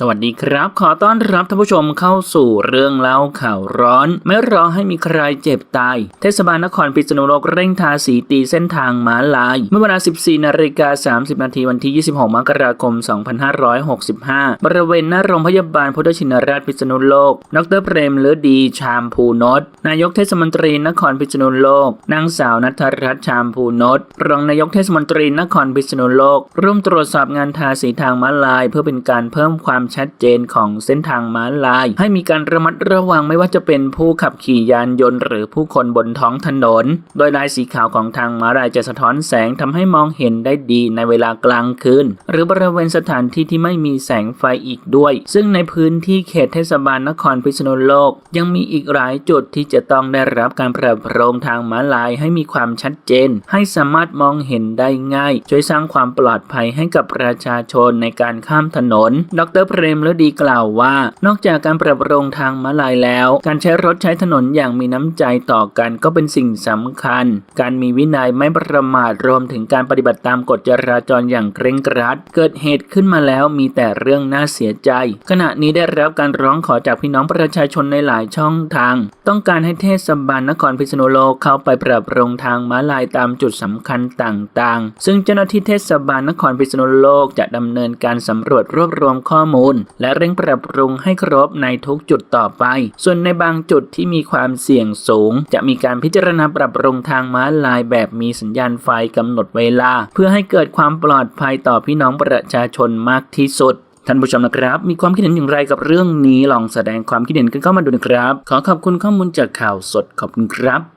สวัสดีครับ ขอต้อนรับท่านผู้ชมเข้าสู่เรื่องเล่าข่าวร้อน ไม่รอให้มีใครเจ็บตาย เทศบาลนครพิษณุโลกเร่งทาสีตีเส้นทางม้าลาย เมื่อเวลา 14 นาฬิกา 30 นาทีวันที่ 26 มกราคม 2565 บริเวณหน้าโรงพยาบาลพุทธชินราชพิษณุโลก ดรเปรมฤดี ชามภูนศนายกเทศมนตรีนครพิษณุโลก นางสาวนัทรัตน์ชามภูนศรองนายกเทศมนตรีนครพิษณุโลก ร่วมตรวจสอบงานทาสีทางม้าลาย เพื่อเป็นการเพิ่มความชัดเจนของเส้นทางม้าลาย ให้มีการระมัดระวังไม่ว่าจะเป็นผู้ขับขี่ยานยนต์หรือผู้คนบนท้องถนน โดยลายสีขาวของทางม้าลายจะสะท้อนแสงทำให้มองเห็นได้ดีในเวลากลางคืน หรือบริเวณสถานที่ที่ไม่มีแสงไฟอีกด้วย ซึ่งในพื้นที่เขตเทศบาลนครพิษณุโลก ยังมีอีกหลายจุดที่จะต้องได้รับการปรับปรุงทางม้าลายให้มีความชัดเจน ให้สามารถมองเห็นได้ง่าย ช่วยสร้างความปลอดภัยให้กับประชาชนในการข้ามถนน ดรเปรมฤดีกล่าวว่า นอกจากการปรับปรุงทางม้าลายแล้ว การใช้รถใช้ถนนอย่างมีน้ำใจต่อกันก็เป็นสิ่งสำคัญ การมีวินัยไม่ประมาทรวมถึงการปฏิบัติตามกฎจราจรอย่างเคร่งครัด เกิดเหตุขึ้นมาแล้วมีแต่เรื่องน่าเสียใจ ขณะนี้ได้รับการร้องขอจากพี่น้องประชาชนในหลายช่องทาง ต้องการให้เทศบาลนครพิษณุโลกเข้าไปปรับปรุงทางม้าลายตามจุดสำคัญต่างๆ ซึ่งเจ้าหน้าที่เทศบาลนครพิษณุโลกจะดำเนินการสำรวจรวบรวมข้อมูลมูล และเร่งปรับปรุงให้ครบในทุกจุดต่อไป ส่วนในบางจุดที่มีความเสี่ยงสูง จะมีการพิจารณาปรับปรุงทางม้าลายแบบมีสัญญาณไฟกำหนดเวลา เพื่อให้เกิดความปลอดภัยต่อพี่น้องประชาชนมากที่สุดท่านผู้ชมนะครับ มีความคิดเห็นอย่างไรกับเรื่องนี้ลองแสดงความคิดเห็นกันเข้ามาดูนะครับ ขอขอบคุณข้อมูลจากข่าวสดขอบคุณครับ